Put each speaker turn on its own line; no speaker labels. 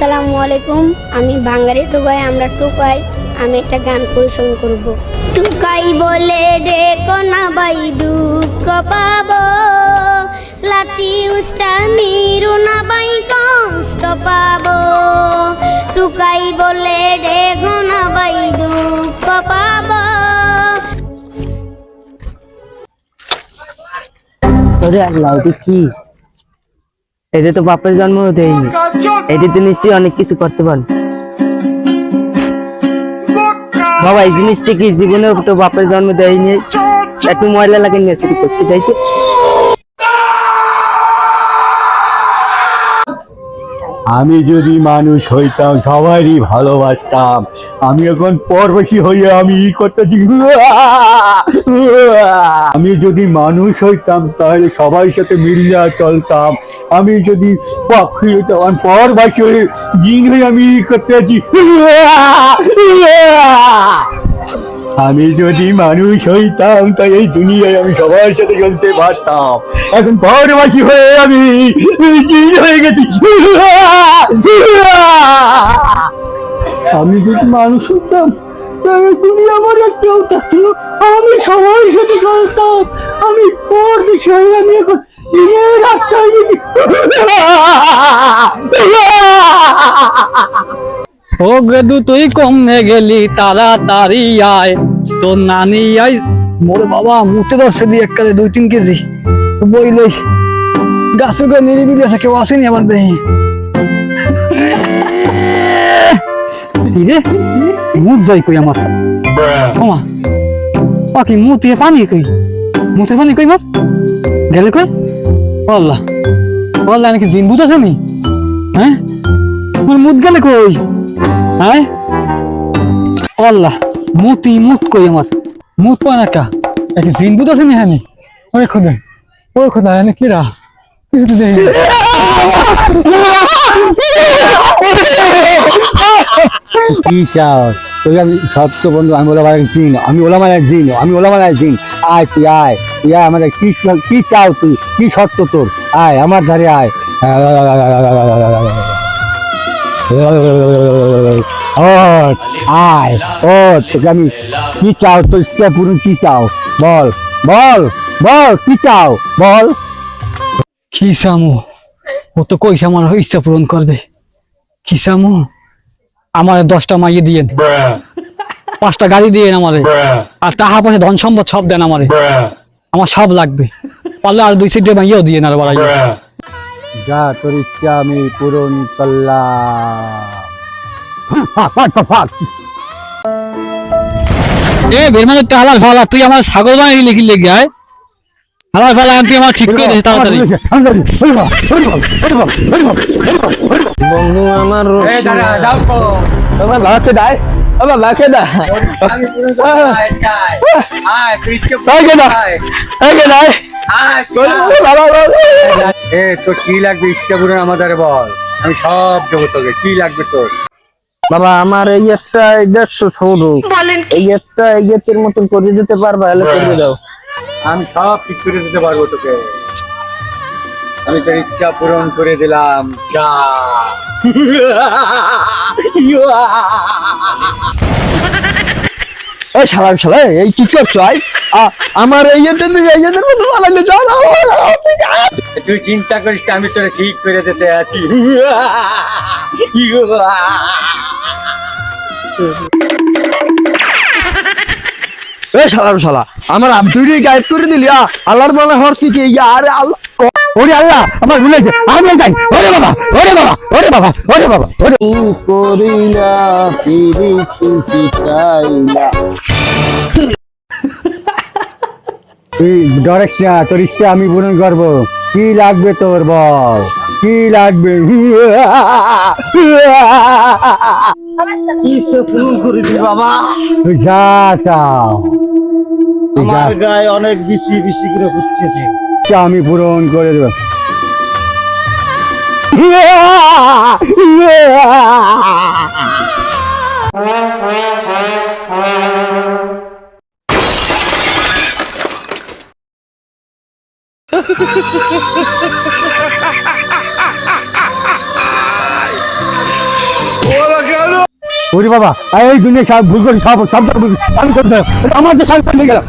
আসসালামু আলাইকুম। আমি বাঙালি টুকাই আমরা টুকাই আমি একটা গান পরিবেশন করব। টুকাই বলে ডেকো না বাই দুঃখ পাবো। লাতি উষ্টা মিরু না বাই কষ্ট পাবো। টুকাই বলে ডেকো না বাই দুঃখ পাবো।
ওরে আল্লাহ কি? এতে তো বাপের জন্ম দেয়নি। এটিতে নিশ্চয়ই অনেক কিছু করতে পারেন বাবা, এই জিনিসটি কি জীবনেও তো বাপের জন্ম দেয়নি? একটু ময়লা লাগে সেটি করছি তাই তো?
আমি যদি মানুষ হইতাম, সবারই ভালোবাসতাম। আমি এখন পরবাসী হইয়া আমি ই করতেছি। আমি যদি মানুষ হইতাম, তাহলে সবার সাথে মিলিয়া চলতাম। আমি যদি পাখি হইতাম পরবাসী হয়ে জিন হয়ে আমি ই করতেছি। আমি যদি মানুষ হইতাম, তাই এই দুনিয়ায় আমি সবার সাথে চলতে পারতাম। এখন পরবাসী হয়ে আমি হয়ে গেছি। আমি যদি মানুষ হইতাম তাহলে দুনিয়া আমার কেউ থাকতো আমি সবার সাথে চলতাম। আমি পরদেশে হয়ে আমি এখন জিনের রাস্তায়
ও গেদু তুই কমে গেলি তাড়াতাড়ি আয়। তোর নানি আই মোর বাবা মুতে ধরছে দিয়ে এককালে দুই তিন কেজি। বই লইস গাছের করে নিরিবিলি আছে কেউ আসেনি আবার দেখি। কি রে মুত যাই কই আমার। ওমা পাখি মুতে পানি কই? মুতে পানি কই বাপ গেলে কই? আল্লাহ আল্লাহ নাকি জিন বুঝ আছে নি? হ্যাঁ? মুত গেলে কই? হ্যাঁ? আল্লাহ, মুতি মুত কই আমার? মুত পায় না কা? একই জিন বুঝ আছে নি হ্যাঁ ওই খোদা ওই খোদা এনে কিছু তো
তুই আমি বন্ধু, আমি ওলা মানে জিন, আমি ওলা মানে জিন, আমি ওলা মানে জিন। আয় তুই আয় তুই আয়, আমাদের কি কি চাও তুই? কি শর্ত তোর? আয়, আমার ধারে আয়। ওঠ, আয় ও তোকে আমি কি চাও? তোর ইচ্ছা পুরো কি চাও? বল বল বল কি চাও? বল।
কি সামু ও তো কইছে আমার ইচ্ছা পূরণ করবে কি সামু আমার দশটা মাইয়ে দিয়েন। পাঁচটা গাড়ি দিয়েন আমারে। আর টাকা পয়সা ধন সম্পদ সব দেন আমারে। আমার সব লাগবে। পারলে আর দুই সিটে মাইয়েও দিয়েন আর বাড়াই
যা তোর ইচ্ছা আমি পূরণ করলাম।
এ বেরমানের তো হালাল ফালা তুই আমার ছাগল বানিয়ে লিখি লেগে আয়। হালাল ফালা তুই আমার ঠিক করে দে তাড়াতাড়ি।
বন্ধু আমার আমার বাবাকে দায় আমার বাবা বাবা
এ তোর কি লাগবে ইচ্ছা পূরণ আমাদের বল? আমি সব দেবো কি লাগবে তোর?
বাবা আমার এই একটা দেড়শো সৌরু এই একটা এই এর মতন করে দিতে পারবা হলে করে দাও।
আমি সব ঠিক করে দিতে পারব তোকে। আমি তোর ইচ্ছা পূরণ করে দিলাম। যা।
এই শালা শালা এই কি করছ আই? আমার এই এটাতে এই এদের মতো বানাইলে যাও না
তুই চিন্তা করিস আমি তোরে ঠিক করে দিতে আছি।
এই শালা শালা আমার গায়েব করে দিলি আল্লাহর মালা হরছি কি আরে আল্লাহ
ওরে আল্লাহ আমার ভুলে গেছে আমি যাই ওরে বাবা ওরে বাবা ওরে বাবা ওরে বাবা ওরে
পিরিতি শিখাইলা
তুই ডরেস না তোর ইচ্ছা আমি পূরণ করব। কি লাগবে তোর বল? কি লাগবে?
কি সে পূরণ বাবা
যা চাও
আমার গায়ে অনেক বেশি বেশি করে ফুটতেছে
আমি পূরণ করে দেবো ওরে বাবা এই দুনিয়া সব ভুল করে সব সব আমি করতে আমার তো সব গেলাম